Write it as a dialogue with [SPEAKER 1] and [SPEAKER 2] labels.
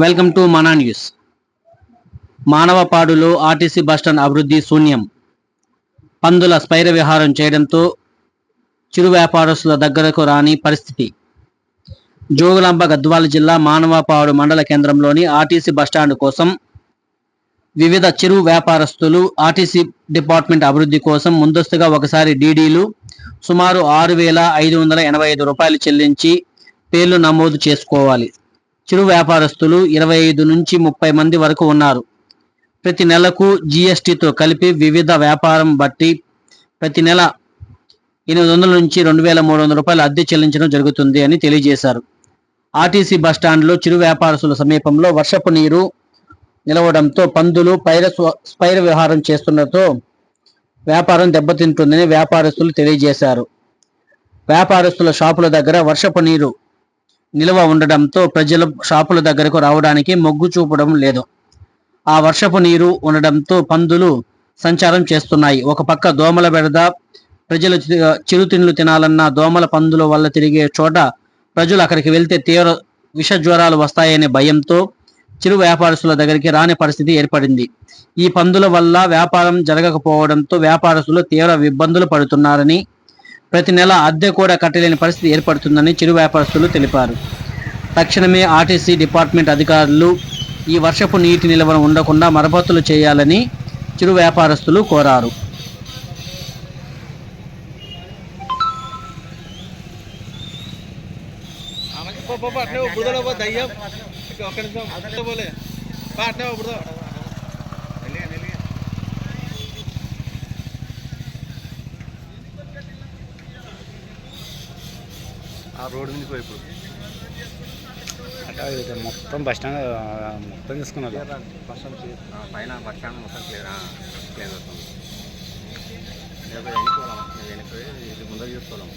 [SPEAKER 1] Welcome to Mana news. మానవపాడులో RTC bus stand అభివృద్ధి శూన్యం. పందుల స్పైర విహారం చేయడంతో చిరు వ్యాపారస్తుల దగ్గరకు రాని పరిస్థితి. జోగులాంబ గద్వాల జిల్లా మానవపాడు మండల కేంద్రంలోని ఆర్టీసీ బస్టాండ్ కోసం వివిధ చిరు వ్యాపారస్తులు ఆర్టీసీ డిపార్ట్మెంట్ అభివృద్ధి కోసం ముందస్తుగా ఒకసారి డీడీలు సుమారు ఆరు వేల ఐదు వందల ఎనభై ఐదు రూపాయలు చెల్లించి పేర్లు నమోదు చేసుకోవాలి. చిరు వ్యాపారస్తులు ఇరవై ఐదు నుంచి ముప్పై మంది వరకు ఉన్నారు. ప్రతి నెలకు జిఎస్టితో కలిపి వివిధ వ్యాపారం బట్టి ప్రతి నెల ఎనిమిది వందల నుంచి రెండు వేల మూడు వందల రూపాయల అద్దె చెల్లించడం జరుగుతుంది అని తెలియజేశారు. ఆర్టీసీ బస్టాండ్లో చిరు వ్యాపారస్తుల సమీపంలో వర్షపు నీరు నిలవడంతో పందులు పైర స్పైర వ్యవహారం చేస్తుండటంతో వ్యాపారం దెబ్బతింటుందని వ్యాపారస్తులు తెలియజేశారు. వ్యాపారస్తుల షాపుల దగ్గర వర్షపు నీరు నిల్వ ఉండడంతో ప్రజలు షాపుల దగ్గరకు రావడానికి మొగ్గు చూపడం లేదు. ఆ వర్షపు నీరు ఉండడంతో పందులు సంచారం చేస్తున్నాయి. ఒక పక్క దోమల బెడద ప్రజలు చిరుతిండ్లు తినాలన్న దోమల పందుల వల్ల తిరిగే చోట ప్రజలు అక్కడికి వెళ్తే తీవ్ర విష జ్వరాలు వస్తాయనే భయంతో చిరు వ్యాపారస్తుల దగ్గరికి రాని పరిస్థితి ఏర్పడింది. ఈ పందుల వల్ల వ్యాపారం జరగకపోవడంతో వ్యాపారస్తులు తీవ్ర ఇబ్బందులు పడుతున్నారని ప్రతి నెల అద్దె కూడా కట్టలేని పరిస్థితి ఏర్పడుతుందని చిరు వ్యాపారస్తులు తెలిపారు. తక్షణమే ఆర్టీసీ డిపార్ట్మెంట్ అధికారులు ఈ వర్షపు నీటి నిల్వను ఉండకుండా మరమ్మతులు చేయాలని చిరు వ్యాపారస్తులు కోరారు.
[SPEAKER 2] అట్లే దయ్యం. అట్లే అట్లే ఆ రోడ్డు మీద పోయి
[SPEAKER 3] అంటే ఇది మొత్తం బస్ స్టాండ్ మొత్తం తీసుకున్నారు.
[SPEAKER 4] పైన వర్షాన్ని మొత్తం క్లియర్ క్లియర్ అవుతుంది రేపు ఎన్నుకోవాలి వెనుక ఇది ముందర చూసుకోవాలి.